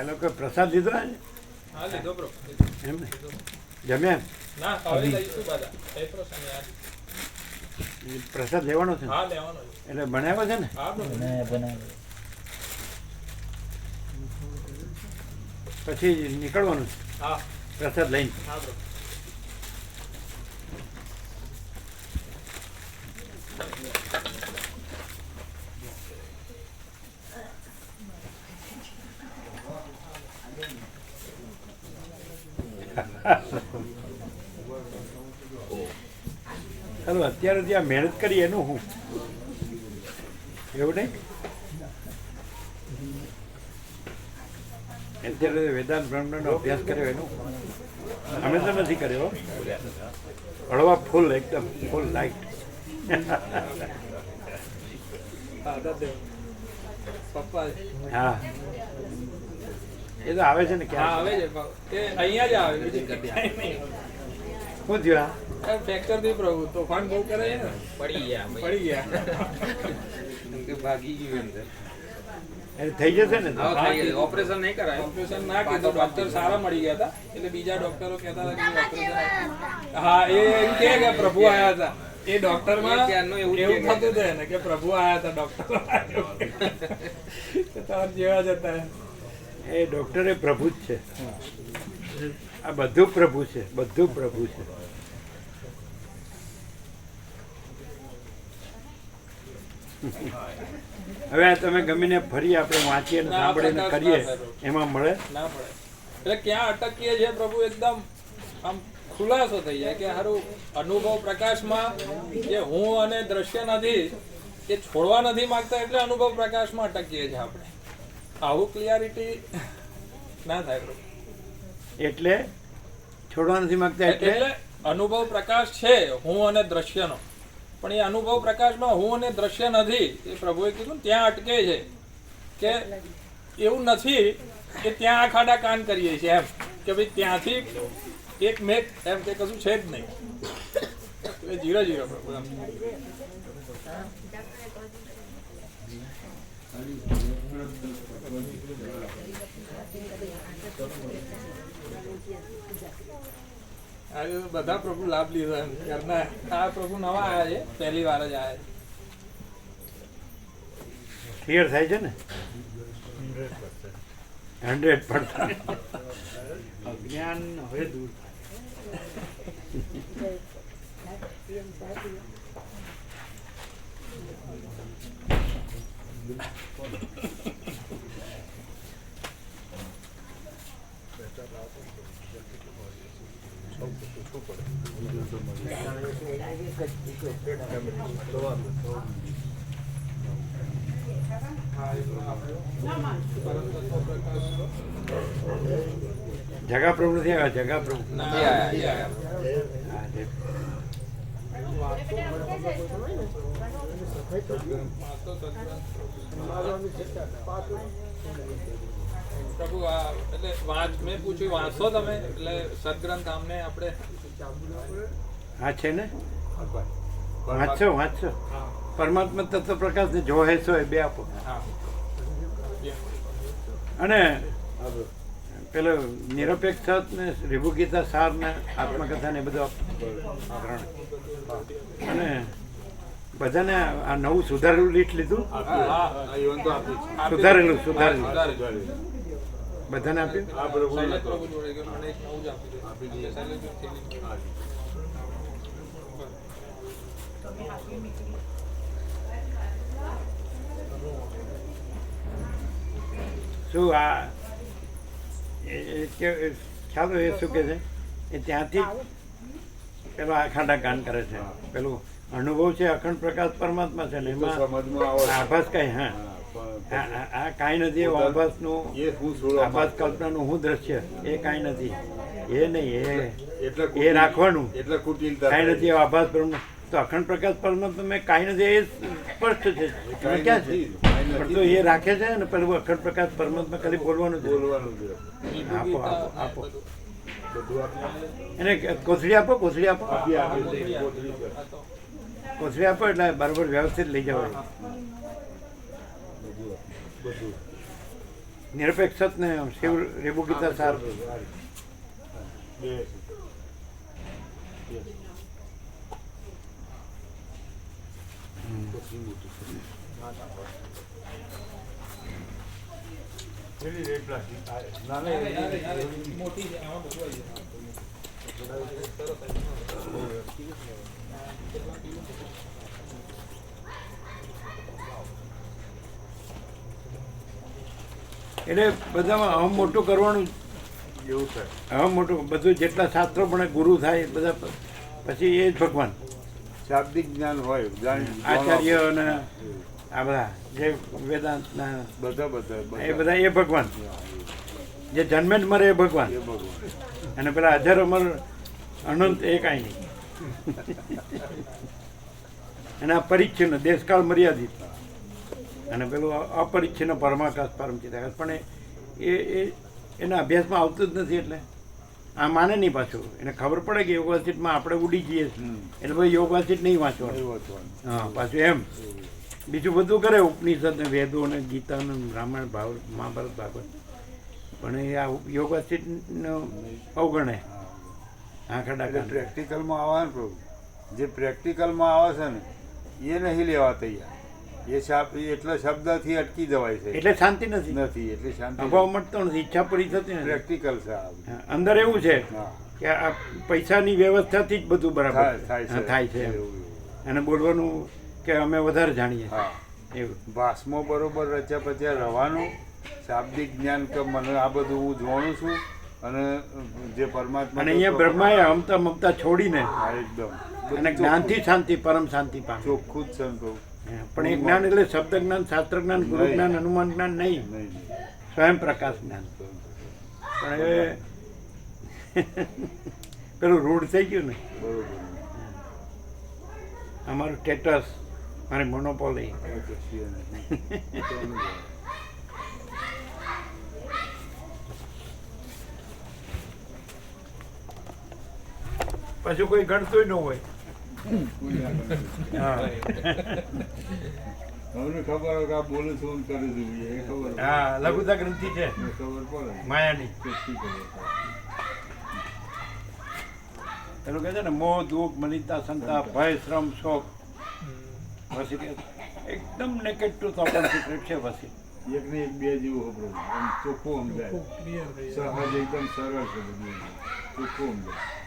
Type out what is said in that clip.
એ લોકો પ્રસાદ લીધો ને? હા લીધો બ્રો એમ ને? જમ્યા ના લઈશું પ્રસાદ લેવાનો છે હા લેવાનો એટલે બનાવ્યો છે ને? હા પછી નીકળવાનું છે? હા. પ્રસાદ લઈને? હા બ્રો અત્યારે ત્યાં મહેનત કરી એનું હું? એવું નહીં? અત્યારે વેદાંત બ્રહ્મનો અભ્યાસ કર્યો એનું? અમે તો નથી કર્યો. હળવા ફૂલ એકદમ ફૂલ લાઈટ. હા. એ તો આવે છે ને ક્યાં આવે છે. અહીંયા જ આવે શું થયું આ? ફ્રેક્ચરથી પ્રભુ તોફાન બહુ કરે ને? પડી ગયા પડી ગયા. ભાગી ગયું અંદર થઈ જશે ને? તો? હા. થઈ ગયું. ઓપરેશન નહીં કરાય. ઓપરેશન ના કીધું. ડોક્ટર સારા મળી ગયા હતા. એટલે બીજા ડોક્ટરો કહેતા હતા કે ઓપરેશન હા એ એમ કે કે પ્રભુ આયા હતા. એ ડોક્ટરમાં એવું એવું થતું હતું ને કે પ્રભુ આયા હતા ડોક્ટર તમારા જેવા જ હતા. એ ડોક્ટર એ પ્રભુ જ છે. આ બધું પ્રભુ છે બધું પ્રભુ છે. હવે આ તમે ગમીને ફરી આપણે વાંચીએ ના, સાંભળીને કરીએ એમાં મળે? ના મળે. એટલે ક્યાં અટકીએ છીએ પ્રભુ? એકદમ આમ ખુલાસો થઈ જાય કે સારું અનુભવ પ્રકાશમાં જે હું અને દ્રશ્ય નથી એ છોડવા નથી માંગતા એટલે અનુભવ પ્રકાશમાં અટકીએ છીએ આપણે. આવું ક્લિયરિટી ના થાય પ્રભુ. એટલે છોડવા નથી માંગતા એટલે એટલે અનુભવ પ્રકાશ છે હું અને દ્રશ્યનો. પણ એ અનુભવ પ્રકાશમાં હું અને દ્રશ્ય નથી. એ પ્રભુએ કીધું ત્યાં અટકે છે કે એવું નથી કે ત્યાં આ ખાડા કાન કરીએ છીએ એમ. કે ભાઈ ત્યાંથી એક મેઘ, એમ કે કશું છે જ નહીં. એ જીરો જીરો પ્રભુ એમ. જો બધા પ્રભુ લાભ લીધો એમ. ઘરના આ પ્રભુ નવા આવ્યા છે પહેલી વાર જ આવ્યા છે. ક્લિયર થાય છે ને? હંડ્રેડ પર્સન્ટ અજ્ઞાન હવે દૂર થાય. જગા પ્રભુ નથી આવ્યા જગા પ્રભુ. ના, પ્રભુ આ એટલે વાંચ મેં પૂછ્યું વાંચો તમે? એટલે સદગ્રંથ આમને આપણે હા છે ને? વાંચો વાંચો હા. પરમાત્મા તત્વ પ્રકાશ ને જોહે છો એ બે આપો. હા. અને પેલો નિરપેક્ષ ને રિભુ ગીતા સાર ને આત્મકથા ને બધું. અને બધાને આ નવું સુધારેલું લીટ લીધું? સુધારેલું સુધારેલું. બધાને આપ્યું શૈલેષ પ્રભુ જોડે ગયો મને એક નવું જ આપી દીધું. શું આ એ- એ એ ખ્યાલ એ શું કે છે? એ ત્યાંથી પેલો આ ગાન કરે છે. પેલું અનુભવ છે અખંડ પ્રકાશ પરમાત્મા છે ને એમાં સમજમાં આવે છે. આભાસ કઈ હા. આ કાંઈ નથી આભાસનું એ હું છોડવા આભાસ કલ્પનાનું હું દ્રશ્ય. એ કાંઈ નથી. એ નહીં એ એટલે એ રાખવાનું. એટલે કુટિલતા કાંઈ નથી આભાસ બ્રહ્મ તો અખંડ પ્રકાશ પરમ તમે કાંઈ નથી એ સ્પષ્ટ છે. ક્યાં છે? પણ તો એ રાખે છે ને પેલું અખંડ પ્રકાશ પરમાત્મા ખાલી બોલવાનું બોલવાનું આપો આપો આપો. એને કોથળી આપો કોથળી આપો. કોથળી આપો એટલે બરાબર વ્યવસ્થિત લઈ જવાય. બધું. નિરપેક્ષ ને શિવ રેબુ ગીતા સાર. મોટી છે આમાં બધું આવી જાય. એટલે બધામાં અહમ મોટું કરવાનું એવું છે. અહમ મોટું બધું જેટલા શાસ્ત્રો પણ ગુરુ થાય બધા પછી એ જ ભગવાન. શાબ્દિક જ્ઞાન હોય આચાર્ય અને આ બધા જે વેદાંતના બધા બધા એ બધા એ ભગવાન. જે જન્મે જ મરે એ ભગવાન. અને પેલા હજાર અમર અનંત એ કાંઈ નહીં. અને આ પરિચ્છિન્ન દેશકાળ મર્યાદિત. અને પેલું અપરિચ્છિન્ન પરમાકાશ પરમચિદાકાશ પણ એ એ એના અભ્યાસમાં આવતું જ નથી એટલે. આ માને નહીં પાછું. એને ખબર પડે કે યોગાસિટમાં આપણે ઉડી જઈએ. એટલે ભાઈ યોગાસિટ નહીં વાંચવાનું. હા પાછું એમ. બીજું બધું કરે ઉપનિષદ ને વેદો ને ગીતા ને રામાયણ ભાવ મહાભારત ભાગવત. પણ એ આ યોગાસિટનો અવગણે. આંખા ડાકા પ્રેક્ટિકલમાં આવવાનું. પ્રભુ જે પ્રેક્ટિકલમાં આવે છે ને એ નહીં લેવા તૈયાર. એ શબ્દથી શબ્દથી અટકી જવાય છે. એટલે શાંતિ નથી. નથી એટલે શાંતિ અભાવ મળતો નથી ઈચ્છા પૂરી થતી નથી. પ્રેક્ટિકલ છે અંદર એવું છે કે આ પૈસાની વ્યવસ્થાથી જ બધું બરાબર થાય છે. અને બોલવાનું કે અમે વધારે જાણીએ. એવું. ભાષમાં બરોબર રચ્યા પચ્યા રહેવાનું શાબ્દિક જ્ઞાન કે મને આ બધું હું જોણું છું. અને જે પરમાત્મા અને અહીંયા બ્રહ્માએ હમતા મમતા છોડીને એકદમ. અને જ્ઞાનથી શાંતિ પરમ શાંતિ ચોખ્ખું જ હા, પણ એ જ્ઞાન એટલે શબ્દ જ્ઞાન શાસ્ત્ર જ્ઞાન ગુરુ જ્ઞાન હનુમાન જ્ઞાન નહીં. સ્વયં પ્રકાશ જ્ઞાન પણ એ પેલું રૂઢ થઈ ગયું ને? અમારું સ્ટેટસ મારી મોનોપોલી. પછી કોઈ ગણતું ન હોય. અમને ખબર હોય કે આ બોલું છું ને કરી દઉં એ ખબર હા લઘુતા ગ્રંથિ છે. ખબર પડે. માયાની. ચોખ્ખી ખબર પડે. કહે છે ને મોહ દુઃખ મલિતા સંતાપ ભય શ્રમ શોક. પછી કે એકદમ નેકેડ તો સિક્રેટ છે પછી. એક ને એક બે જેવું ખબર આમ ચોખ્ખું સમજાય. સહજ એકદમ સરળ છે બધું. ચોખ્ખું સમજાય.